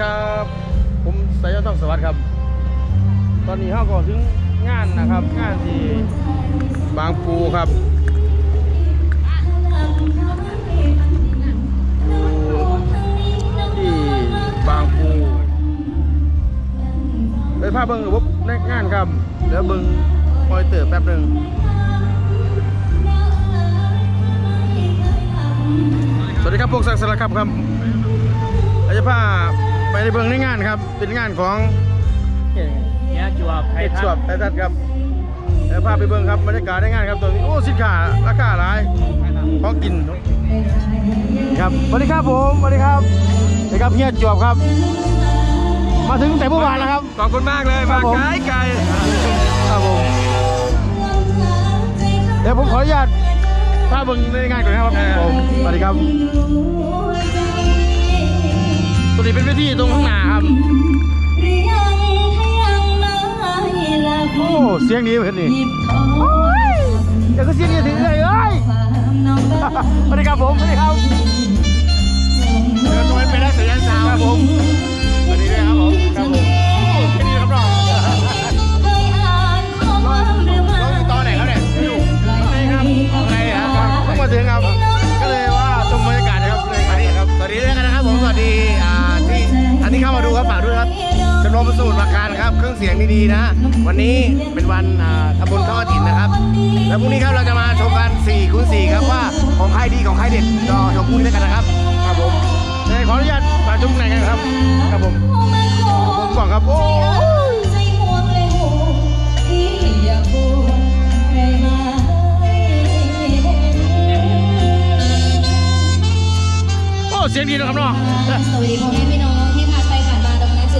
ครับ ผมสายยนต้องสวัสดิ์ครับ ตอนนี้เราก็ถึงงานนะครับ งานที่บางปูครับปูที่บางปูไปพาเบิ้งกับในงานครับเดี๋ยวเบิ้งคอยเติร์แป๊บหนึ่งสวัสดีครับพวกสักสารครับครับเราจะพา ไปในเบิ้งในงานครับ เป็นงานของเนี่ยจวบไทไทยยทัสวพบไทยทัศน์ครับเดี๋ยวพาไปเบิ่งครับบรรยากาศในงานครับตรงนี้โอ้สินค้าราคาหลายของกินครับสวัสดีครับผมสวัสดีครับสวัสดีครับเฮียจวบครับ มาถึงแต่เมื่อวานแล้วครับขอบคุณมากเลยครัมาบผมไกลไกลครับผมเดี๋ยวผมขออนุญาตพาเบิ่งในงานก่อนนะครับผมสวัสดีครับ ตัวนี้เป็นเวทีตรงข้างหน้าครับ โอ้เสียงดีเห็นนี่โอ้ยเดี๋ยวก็เสียงดีถึงเลยเอ้ยสวัสดีครับผมสวัสดีครับเดินตัวไปได้สัญญาณสาวครับผม ดีๆนะ วันนี้เป็นวันทำบุญทอดกฐินนะครับ แล้วพรุ่งนี้ครับเราจะมาชมกัน4คูณ4ครับว่าของใครดีของใครเด็ดรอชมพรุ่งนี้ด้วยกันนะครับครับผมเลยขออนุญาตมาชมไหนกันครับครับผมผมก่อนครับโอ้เสียงดีนะครับน้องสวัสดีพ่อแม่พี่น้อง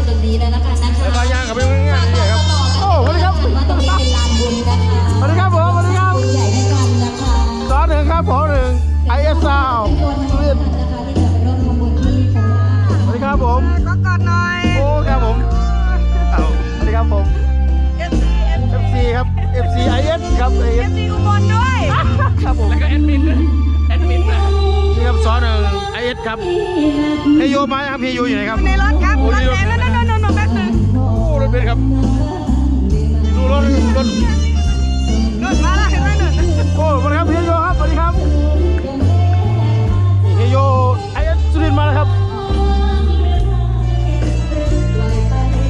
ตรงนี้จุดตรงนี้แล้วนะคะนะคะไปพายางกับไปงานนี่ครับโอ้สวัสดีครับว่าตรงนี้เป็นลานบุญนะคะสวัสดีครับผมสวัสดีครับบุญใหญ่ด้วยกันนะคะสอนหนึ่งครับผมหนึ่งไอเอสซาวตัวทั้งหมดนะคะที่จะไปร่วมทำบุญที่โคราชสวัสดีครับผมขอกอดหน่อยโอ้ครับผมเอาสวัสดีครับผม FC FC ครับ FC IS ครับ IS FC อุบลด้วยครับผมแล้วก็แอดมินด้วยแอดมินนะนี่ครับสอนหนึ่ง IS ครับเฮยโยมาครับเฮยโยอยู่ไหนครับในรถครับโอ้รถนี่รถแดงนั่น โอ้รถเป็นครับดูรถรถรถมาแล้วเห็นไหมนั่นโอ้สวัสดีครับเฮยโยครับสวัสดีครับเฮยโย IS สุรินทร์มาแล้วครับ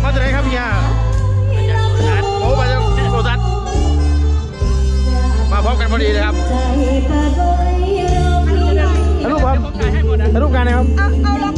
มาจากไหนครับเฮียโอ้มาจากโรซัสมาพร้อมกันพอดีเลยครับถ่ายรูปครับถ่ายรูปกันนะครับเอาเอาโลโก้เอา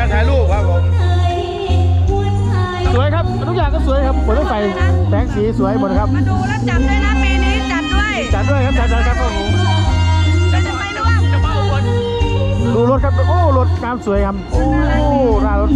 กดรอปในการถ่ายรูปครับผม สวยครับทุกอย่างก็สวยครับหมดทั้งไฟแสงสีสวยหมดครับ มาดูแล้วจัดด้วยนะปีนี้จัดด้วยจัดด้วยครับจัดจัดครับผมจะไปด้วยจะมาอุบลดูรถครับ โอ้ รถการามสวยครับ โอ้รารถ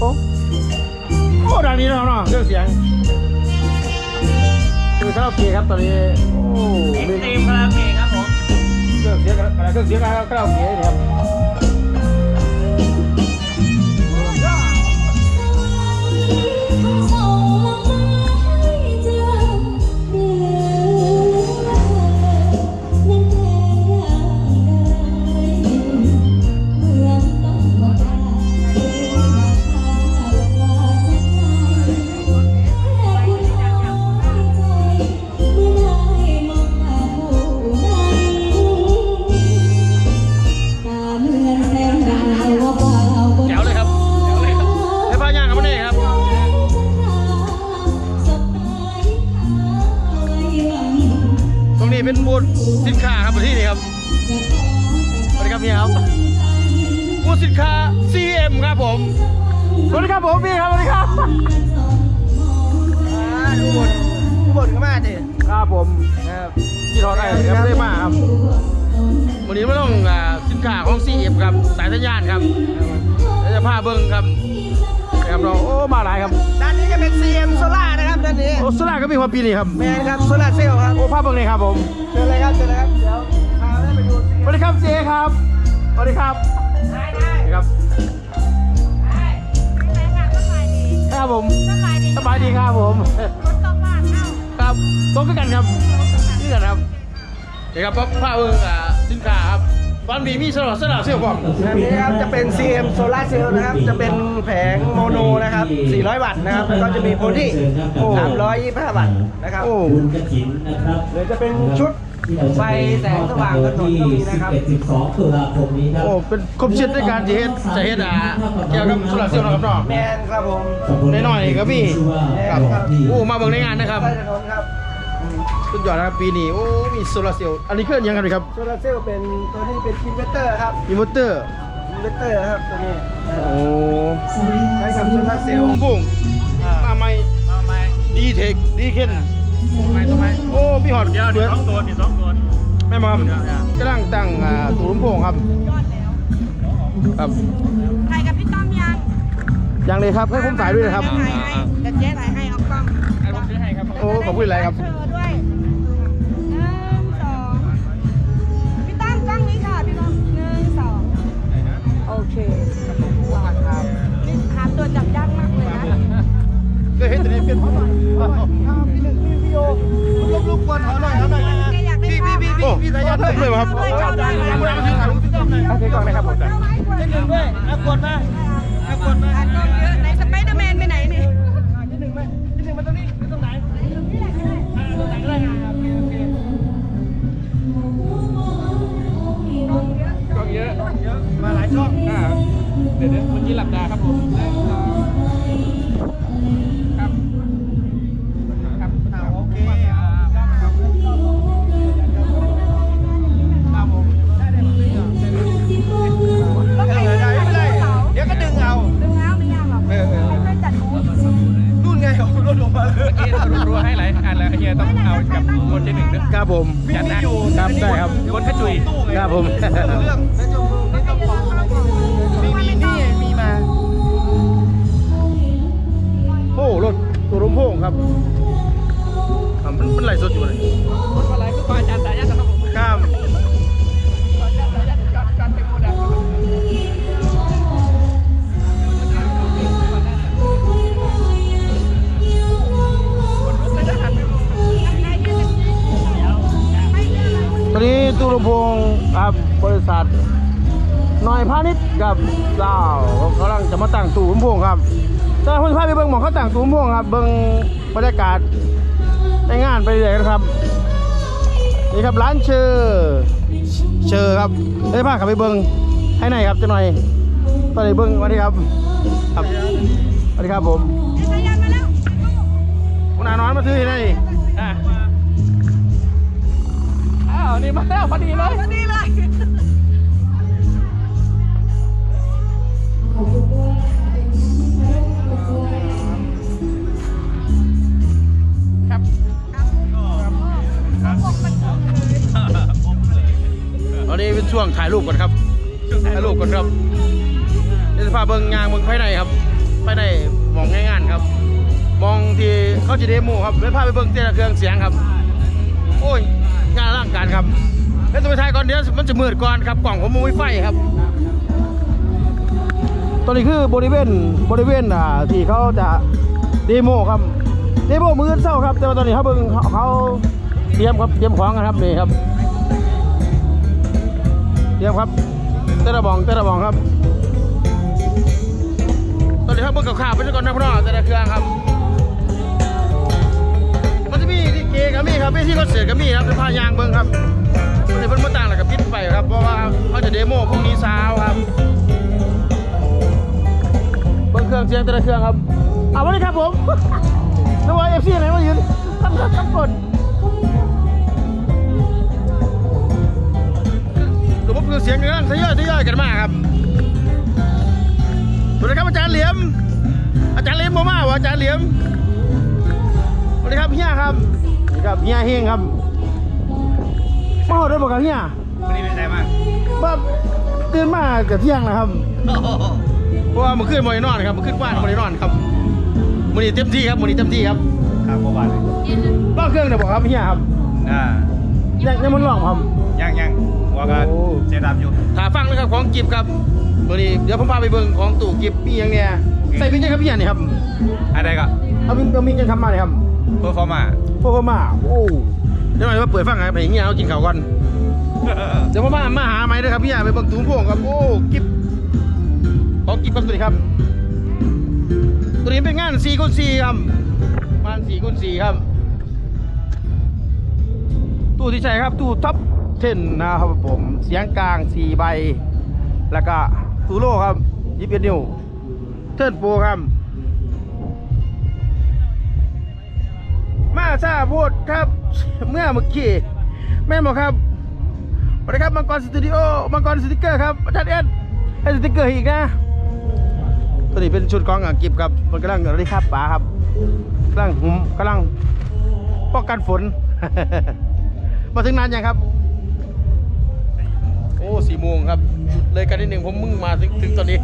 สวัสดีครับผมโอ้ดังนี้นะครับเนาะเครื่องเสียง คือคาราโอเกะครับตอนนี้ โอ้มีทีมคาราโอเกะครับผม เครื่องเสียงอะไรเครื่องเสียงคาราโอเกะนี่ครับ สวัสดีครับผมพี่ครับสวัสดีครับดูบนดูบนก็มาดิครับผมนะครับที่ทอดได้ครับไม่ได้มาครับ วันนี้ไม่ต้องอ่าสินค้าของ CM ครับ สายสัญญาณครับแล้วจะพาเบิ้งครับนะครับเราโอ้มาหลายครับ ด้านนี้จะเป็น CM Solar นะครับด้านนี้ โอ้สลากก็มีความปีนี่ครับแมนครับโซลาเซลล์ครับ โอ้ภาพเบิ้งเลยครับผมเชิญเลยครับเชิญเลยครับ เดี๋ยวพาได้ไปดู CM สวัสดีครับเจครับ สวัสดีครับ ได้ครับ ครับผมสบายดีครับผมครับตรงกันครับนี่กันครับเดี๋ยวครับผ้าเบิ้งอ่าสินค้าครับตอนนี้มีสลับสลับเสื้อผมอันนี้ครับจะเป็น CM Solar Cell นะครับ จะเป็นแผงโมโนนะครับ 400 วัตต์นะครับแล้วก็จะมีโพลี325 วัตต์นะครับโอ้บุญกระถินนะครับหรือจะเป็นชุด ไฟแสงสว่างถนนก็มีนะครับ11 12ตุลาคมนี้ครับโอ้ เป็นครบเช็ดในการจะเฮ็ดจะเฮ็ดอ่าเกี่ยวกับโซลาร์เซลล์นะครับเนาะแมนครับผมน้อยๆครับพี่ครับโอ้มาเบิ่งในงานนะครับใต้ถนนครับสุดยอดนะครับปีนี้โอ้ มีโซลาร์เซลล์อันนี้เครื่องยังกันครับโซลาร์เซลล์เป็นตัวนี้เป็นอินเวอร์เตอร์ครับมีมอเตอร์อินเวอร์เตอร์ครับตัวนี้โอ้ใช้กับโซลาร์เซลล์บุ้งมาใหม่มาไหมดีเทคดีเคน ทำไมทำไมโอ้พี่หอดเดี๋ยวเดืเดี๋อยวสองตัวเดี๋ยวสองตัวแม่มามกำลังตั้งอ่าตูนลำโพงครับครับถ่ายกับพี่ต้อมยังยังเลยครับให้ผมถ่ายด้วยนะครับ ถ่ายให้เดี๋ยวเจ๊ถ่ายให้เอากล้องให้ผมซื้อให้ครับโอ้ขอบคุณหลายครับเธอด้วยหนึ่งสองพี่ต้อมกล้องนี้ค่ะพี่ต้อมหนึ่งสองโอเคนี่หาตัวจับยากมากเลยนะเคยเห็นแต่ในเฟซบุ๊ก ลูกลูกวรขอหน่อยขอหน่อยแกอยากได้พี่พี่พี่พี่สายันเลยครับเลยเอาเลยเอาเลยโอเคก่อนนะครับผมเจ๊หนึ่งด้วยอะกดมาอะกดมากล้องเยอะไหนสไปเดอร์แมนไปไหนนี่ที่หนึ่งไหมที่หนึ่งมาตรงนี้ตรงไหนตรงไหนก็ได้โอเคโอเคกล้องเยอะเยอะมาหลายช่องอ่าเดี๋ยวเดี๋ยวเมื่อกี้หลับตาครับผม ครับผมวิ่งไอยู่ครับได้ครับคนกระจุยครับผมเรื่องมีมีนี่มีมาโอ้รถตัวรมโพงครับมันมันไหลสดอยู่เลยาณิชย์กับลาวเขากำลังจะมาตั้งตู้พุ่มพวงครับแต่คนพาไปเบิ่งหมองเขาตั้งตู้พุ่มพวงครับ เบิ่งบรรยากาศในงานไปเรื่อยๆนะครับ นี่ครับร้านเชอร์เชอร์ครับได้พาขับไปเบิ่งให้หน่อยครับจะหน่อยตอนนี้เบิ่งสวัสดีครับ ครับสวัสดีครับผมสายันมาแล้วคุณอานอนมาซื้อให้หน่อยอะอ้าวนี่มาแล้วพอดีเลยพอดีเลย ครับ ตอนนี้เป็นช่วงถ่ายรูปก่อนครับ ถ่ายรูปก่อนครับเดี๋ยวจะพาเบิ่งงานเบิงภายในครับภายในมองง่ายๆครับ มองที่เขาจะเดโมครับเดี๋ยวพาไปเบิ่งแต่ละเครื่องเสียงครับ โอ้ย งานอล่างการครับเดี๋ยวจะไปถ่ายก่อนเดี๋ยวมันจะมืดก่อนครับกล่องผมมันไม่ไฟครับ ตอนนี้คือบริเวณบริเวณอ่าที่เขาจะเดโมครับเดโมมืออเศร้าครับ แต่ว่าตอนนี้เขาเบิ่งเขาเขาตรียมครับเตรียมของกันครับนี่ครับเตรียมครับเตะระบองเตะระบองครับ ตอนนี้ครับเบิ่งข่าวไปซะก่อนนะพ่อแต่ละเครื่องครับมันจะมีที่เกกับมีครับมีที่คอนเสิร์ตกับมีครับเป็นพายางเบิ่งครับตอนนี้เพิ่นมาต่างแล้วกับพิษไปครับเพราะว่าเขาจะเดโมพรุ่งนี้เช้าครับ เบิ่งเครื่องเสียงแต่ละเครื่องครับเอาวันนี้ครับผมนึกว่าเอฟซีไหนมายืนตั้งตั้งตั้งกดระบบเครื่องเสียงกำลังทยอยทยอยกันมาครับสวัสดีครับอาจารย์เหลียม อาจารย์เหลียมบ่มาวะอาจารย์เหลียมสวัสดีครับเฮียครับนี่ครับเฮียเฮงครับมาหอดได้บอกกับเฮียวันนี้เป็นไงบ้างว่าตื่นมากับเที่ยงนะครับเพ ราะว่าเมื่อคืนบ่ได้นอนครับเมื่อคืนบ้านบ่ได้นอนครับมื้อนี้เต็มที่ครับมื้อนี้เต็มที่ครับครับเมื่อวานเลยลองเครื่องเดี๋ยวบอกครับเฮียครับอ่ายังยังมันลองครับยังยังหัวกันโอ้เสียดำอยู่ถ้าฟังนะครับของกิฟครับมื้อนี้เดี๋ยวผมพาไปเบิ่งของตู้กิฟมีหยังเนี่ยใส่พิงยังครับพี่นี่ครับอะไรก็เอาพิงเอามิงยังทำมาเลยครับเพื่อฟอร์มาพวกมาโอ้เดี๋ยวหน่อยมาเปิดฟังครับไปเฮียเอากินข้าวก่อนเดี๋ยวผมมามาหาไหมเด้อครับพี่ไปเบิ่งตู้พวงครับโอ้กิฟ ของกิฟครับตัวนี้ครับ ตัวนี้เป็นงาน4คูณ4ครับงาน4คูณ4ครับ ตู้ที่ใช้ครับตู้ท็อป10นนะครับผมเสียงกลาง4ใบ แล้วก็ตูโล่ครับ21นิ้วเทิร์นโปรครับมาซาพูดครับ เมื่อเมื่อกี้แม่นบอกครับสวัสดีครับมังกรสตูดิโอมังกรสติกเกอร์ครับอาจารย์เอ็ดให้สติกเกอร์อีกนะ ตัวนี้เป็นชุดของอ่างกิบครับมันกำลังอะไรครับป๋าครับกำลังหุมกำลังป้องกันฝน มาถึงนานยังครับ โอ้สี่โมงครับ เลยกันนิดหนึ่งผมมึงมาถึงถึงตอนนี้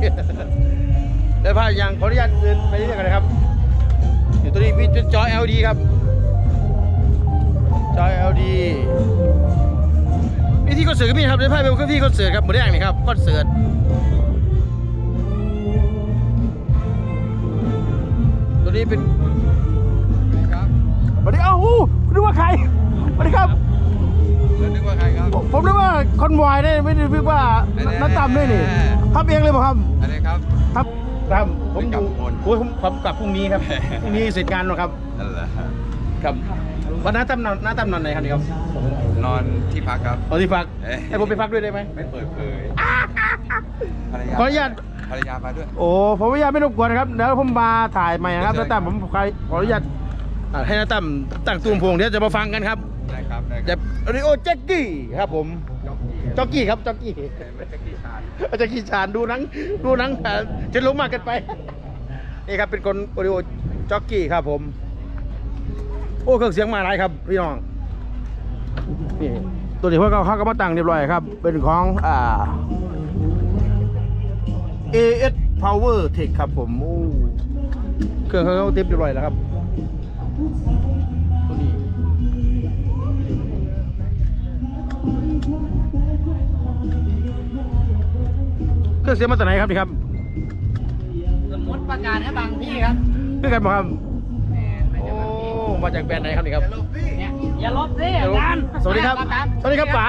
ได้พายังขออนุญาตเดินไปเรื่อยๆกันนะครับเดี๋ยวตัวนี้มีจอ LED ครับจอ LED มีที่คอนเสิร์ตก็มีครับได้พาไปเครื่องที่คอนเสิร์ตครับหมดแดงนี่ครับคอนเสิร์ต นี้เป็นสวัสดีเอ้าอู้นึกว่าใครสวัสดีครับนึกว่าใครครับ ผมผมนึกว่าคอนวอยได้ไม่ได้นึกว่าไม่ได้น้าต่ำด้วยนี่ทำเองเลยเปล่ะครับอะไรครับครับครับผมกลับอยู่อุบลโอ้ยผมผมกลับพรุ่งนี้ครับพรุ่งนี้เสร็จงานแล้วครับนั่นแหละครับวันน้าตั้มนอนน้าตั้มนอนไหนครับนี่ครับนอนที่พักครับเอาที่พักเอ๊ะให้ผมไปพักด้วยได้ไหมไม่เปิดเผย ภรรยาขออนุญาต ภรรยามาด้วย โอ้ผมไม่อยากไม่รบกวนนะครับเดี๋ยวผมมาถ่ายใหม่นะครับได้น้าตั้มผมขอขออนุญาตอ่าให้น้าตั้มตั้งตูมพวงเดี๋ยวจะมาฟังกันครับได้ครับได้คจะรับริโอแจ็กกี้ครับผมจ็อกกี้ครับจ็อกกี้ไม่ใช่กี่ชาญอาจารย์ขี้ชานดูหนังดูหนังอ่าจะลงมากเกันไป นี่ครับเป็นคนโอริโอจ็อกกี้ครับผม โอ้เครื่องเสียงมาหลายครับพี่น้องนี่ตัวนี้พวกเขาเขาก็มาตั้งเรียบร้อยครับ เป็นของอ่า AS Power Tech ครับผมโอ้เครื่องเขาเขาเต็มเรียบร้อยแล้วครับตัวนี้เครื่องเสียงมาจากไหนครับนี่ครับสมมติประกาศให้บางที่ครับเพื่อนกันบ่ครับโอ้มาจากแบรนด์ไหนครับนี่ครับอย่าลบสิสวัสดีครับ สวัสดีครับป๋า